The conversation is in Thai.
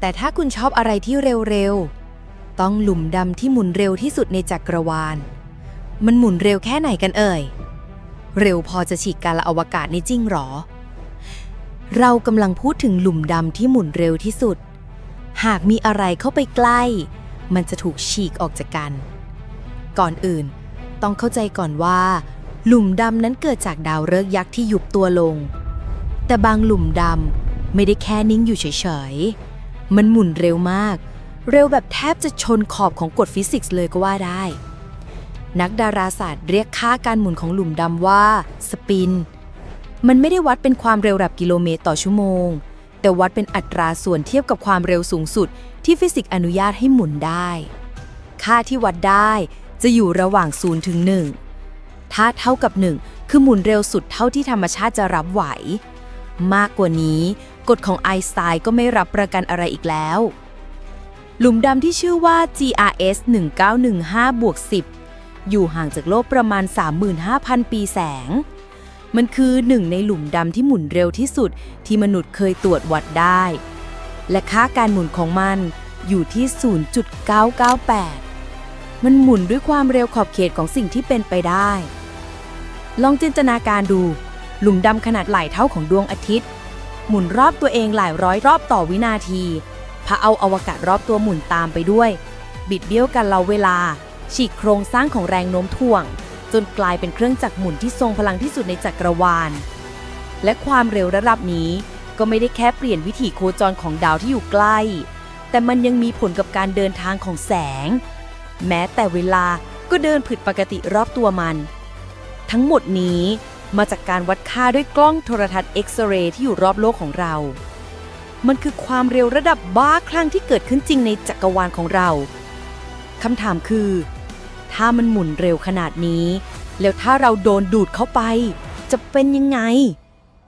แต่ถ้าคุณชอบอะไรที่เร็วๆ ต้องหลุมดำที่หมุนเร็วที่สุดในจักรวาล มันหมุนเร็วแค่ไหนกันเอ่ย เร็วพอจะฉีกกาลอวกาศนี่จริงหรอ เรากำลังพูดถึงหลุมดำที่หมุนเร็วที่สุด หากมีอะไรเข้าไปใกล้ มันจะถูกฉีกออกจากกัน ก่อนอื่น ต้องเข้าใจก่อนว่า หลุมดำนั้นเกิดจากดาวฤกษ์ยักษ์ที่ยุบตัวลง แต่บางหลุมดำไม่ได้แค่นิ่งอยู่เฉยๆ มันหมุนเร็วมาก เร็วแบบแทบจะชนขอบของกฎฟิสิกส์เลยก็ว่าได้ นักดาราศาสตร์เรียกค่าการหมุนของหลุมดำว่าสปิน มันไม่ได้วัดเป็นความเร็วระดับกิโลเมตรต่อชั่วโมง แต่วัดเป็นอัตราส่วนเทียบกับความเร็วสูงสุด ที่ฟิสิกส์อนุญาตให้หมุนได้ ค่าที่วัดได้จะอยู่ระหว่าง0ถึง1ถ้าเท่ากับ 1 คือหมุนเร็วสุดเท่าที่ธรรมชาติจะรับไหว มากกว่านี้ กฎของไอน์สไตน์ก็ไม่รับประกันอะไรอีกแล้ว หลุมดำที่ชื่อว่า GRS 1915บวก10 อยู่ห่างจากโลกประมาณ 35,000 ปีแสง มันคือหนึ่งในหลุมดำที่หมุนเร็วที่สุดที่มนุษย์เคยตรวจวัดได้ และค่าการหมุนของมันอยู่ที่ 0.998 มันหมุนด้วยความเร็วขอบเขตของสิ่งที่เป็นไปได้ ลองจินตนาการดู หลุมดำขนาดหลายเท่าของดวงอาทิตย์ หมุนรอบตัวเองหลายร้อยรอบต่อวินาทีพาเอาอวกาศรอบตัวหมุนตามไปด้วย บิดเบี้ยวกันเราเวลา ฉีกโครงสร้างของแรงโน้มถ่วง จนกลายเป็นเครื่องจักรหมุนที่ทรงพลังที่สุดในจักรวาล และความเร็วระดับนี้ก็ไม่ได้แค่เปลี่ยนวิถีโคจรของดาวที่อยู่ใกล้ แต่มันยังมีผลกับการเดินทางของแสง แม้แต่เวลาก็เดินผิดปกติรอบตัวมัน ทั้งหมดนี้ มาจากการวัดค่าด้วยกล้องโทรทัศน์เอ็กซเรย์ที่อยู่รอบโลกของเรา มันคือความเร็วระดับบ้าคลั่งที่เกิดขึ้นจริงในจักรวาลของเรา คำถามคือ ถ้ามันหมุนเร็วขนาดนี้ แล้วถ้าเราโดนดูดเข้าไป จะเป็นยังไง